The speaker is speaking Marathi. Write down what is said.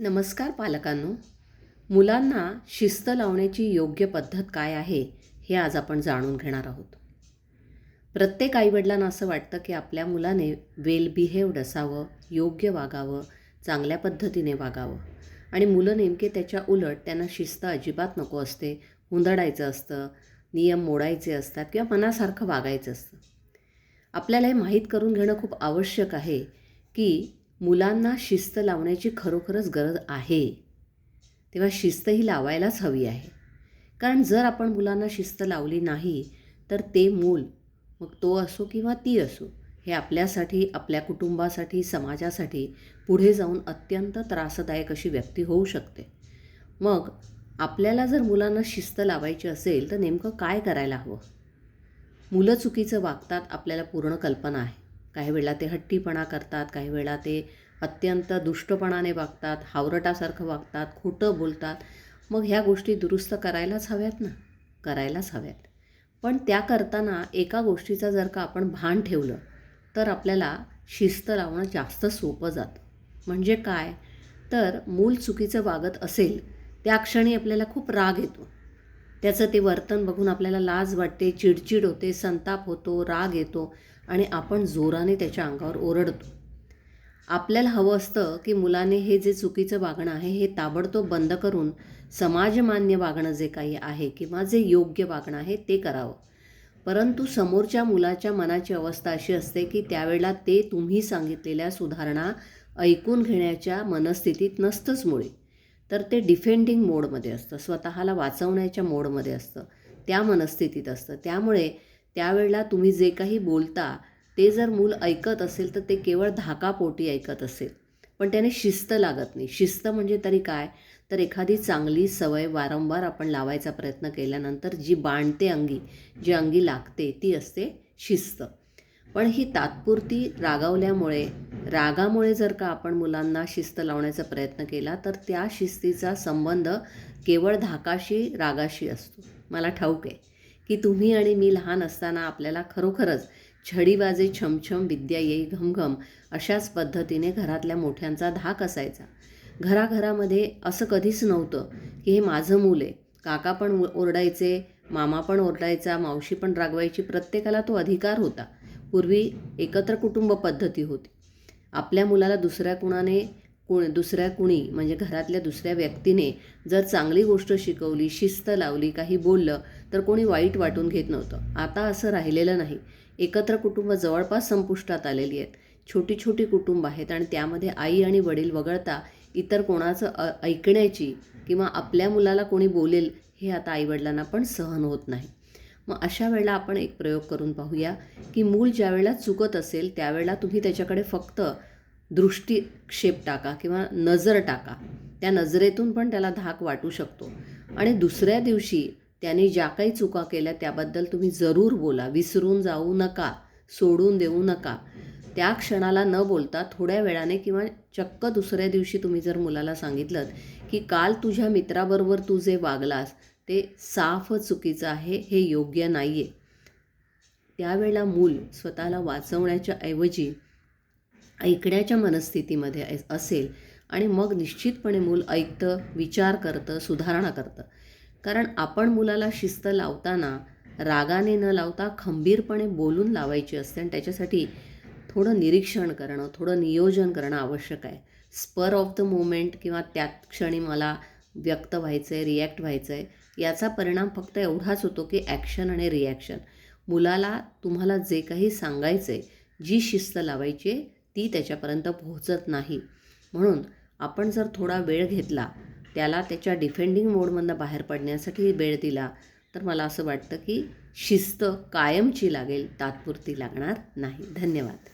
नमस्कार पालकांनो. मुलांना शिस्त लावण्याची योग्य पद्धत काय आहे हे आज आपण जाणून घेणार आहोत. प्रत्येक आईवडिलांना असं वाटतं की आपल्या मुलाने वेल बिहेव्ड असावं योग्य वागावं चांगल्या पद्धतीने वागावं. आणि मुलं नेमके त्याच्या उलट त्यांना शिस्त अजिबात नको असते हुंदडायचं असतं नियम मोडायचे असतात किंवा मनासारखं वागायचं असतं. आपल्याला हे माहीत करून घेणं खूप आवश्यक आहे की मुलांना शिस्त लावण्याची खरोखरच गरज आहे. तेव्हा शिस्त ही लावायलाच हवी आहे. कारण जर आपण मुलांना शिस्त लावली नाही तर ते मूल मग तो असो किंवा ती असो हे आपल्यासाठी आपल्या कुटुंबासाठी समाजासाठी पुढे जाऊन अत्यंत त्रासदायक अशी व्यक्ती होऊ शकते. मग आपल्याला जर मुलांना शिस्त लावायची असेल तर नेमकं काय करायला हवं? मुलं चुकीचं वागतात आपल्याला पूर्ण कल्पना आहे. काही वेळेला ते हट्टीपणा करतात काही वेळा ते अत्यंत दुष्टपणाने वागतात हावरटासारखं वागतात खोटं बोलतात. मग ह्या गोष्टी दुरुस्त करायलाच हव्यात ना? करायलाच हव्यात. पण त्या करताना एका गोष्टीचा जर का आपण भान ठेवलं तर आपल्याला शिस्त लावणं जास्त सोपं जातं. म्हणजे काय? तर मूल चुकीचं वागत असेल त्या क्षणी आपल्याला खूप राग येतो. त्याचं ते वर्तन बघून आपल्याला लाज वाटते चिडचिड होते संताप होतो राग येतो आणि आपण जोराने त्याच्या अंगावर ओरडतो. आपल्याला हवं असतं की मुलाने हे जे चुकीचं वागणं आहे हे ताबडतोब बंद करून समाजमान्य वागणं जे काही आहे किंवा जे योग्य वागणं आहे ते करावं. परंतु समोरच्या मुलाच्या मनाची अवस्था अशी असते की त्यावेळेला ते तुम्ही सांगितलेल्या सुधारणा ऐकून घेण्याच्या मनस्थितीत नसतंच मुळे. तर ते डिफेंडिंग मोडमध्ये असतं. स्वतःला वाचवण्याच्या मोडमध्ये असतं. त्या मनस्थितीत असतं. त्यामुळे त्यावेळेला तुम्ही जे काही बोलता ते जर मूल ऐकत असेल तर ते केवळ धाकापोटी ऐकत असेल. पण त्याने शिस्त लागत नाही. शिस्त म्हणजे तरी काय? तर एखादी चांगली सवय वारंवार आपण लावायचा प्रयत्न केल्यानंतर जी बाणते अंगी जी अंगी लागते ती असते शिस्त. पण ही तात्पुरती रागावल्यामुळे रागामुळे जर का आपण मुलांना शिस्त लावण्याचा प्रयत्न केला तर त्या शिस्तीचा संबंध केवळ धाकाशी रागाशी असतो. मला ठाऊक आहे की तुम्ही आणि मी लहान असताना आपल्याला खरोखरच छडीबाजे छमछम विद्या येई घमघम अशाच पद्धतीने घरातल्या मोठ्यांचा धाक असायचा. घराघरामध्ये असं कधीच नव्हतं की हे माझं मूल आहे. काका पण ओरडायचे मामा पण ओरडायचा मावशी पण रागवायची प्रत्येकाला तो अधिकार होता. पूर्वी एकत्र कुटुंब पद्धती होती. आपल्या मुलाला दुसऱ्या कुणाने कुण दुसऱ्या कुणी म्हणजे घरातल्या दुसऱ्या व्यक्तीने जर चांगली गोष्ट शिकवली शिस्त लावली काही बोललं तर कोणी वाईट वाटून घेत नव्हतं. आता असं राहिलेलं नाही. एकत्र कुटुंब जवळपास संपुष्टात आलेली आहेत. छोटी छोटी कुटुंब आहेत आणि त्यामध्ये आई आणि वडील वगळता इतर कोणाचं ऐकण्याची किंवा आपल्या मुलाला कोणी बोलेल हे आता आईवडिलांना पण सहन होत नाही. मग अशा वेळेला आपण एक प्रयोग करून पाहूया की मूल ज्या वेळेला चुकत असेल त्यावेळेला तुम्ही त्याच्याकडे फक्त दृष्टिक्षेप टाका किंवा नजर टाका. त्या नजरेतून पण त्याला धाक वाटू शकतो. आणि दुसऱ्या दिवशी त्याने ज्या काही चुका केल्या त्याबद्दल तुम्ही जरूर बोला. विसरून जाऊ नका सोडून देऊ नका. त्या क्षणाला न बोलता थोड्या वेळाने किंवा चक्क दुसऱ्या दिवशी तुम्ही जर मुलाला सांगितलं की काल तुझ्या मित्राबरोबर तू जे वागलास ते साफ चुकीचं आहे हे योग्य नाही आहे त्यावेळेला मूल स्वतःला वाचवण्याच्या ऐवजी ऐकण्याच्या मनस्थितीमध्ये असेल आणि मग निश्चितपणे मूल ऐकतं विचार करतं सुधारणा करतं. कारण आपण मुलाला शिस्त लावताना रागाने न लावता खंबीरपणे बोलून लावायची असते आणि त्याच्यासाठी थोडं निरीक्षण करणं थोडं नियोजन करणं आवश्यक आहे. स्पर ऑफ द मोमेंट किंवा त्या क्षणी मला व्यक्त व्हायचं आहे रिॲक्ट व्हायचं आहे याचा परिणाम फक्त एवढाच होतो की ॲक्शन आणि रिॲक्शन मुलाला तुम्हाला जे काही सांगायचं आहे जी शिस्त लावायची आहे ती त्याच्यापर्यंत पोहोचत नाही. म्हणून आपण जर थोडा वेळ घेतला त्याला त्याच्या डिफेंडिंग मोडमधनं बाहेर पडण्यासाठी वेळ दिला तर मला असं वाटतं की शिस्त कायमची लागेल तात्पुरती लागणार नाही. धन्यवाद.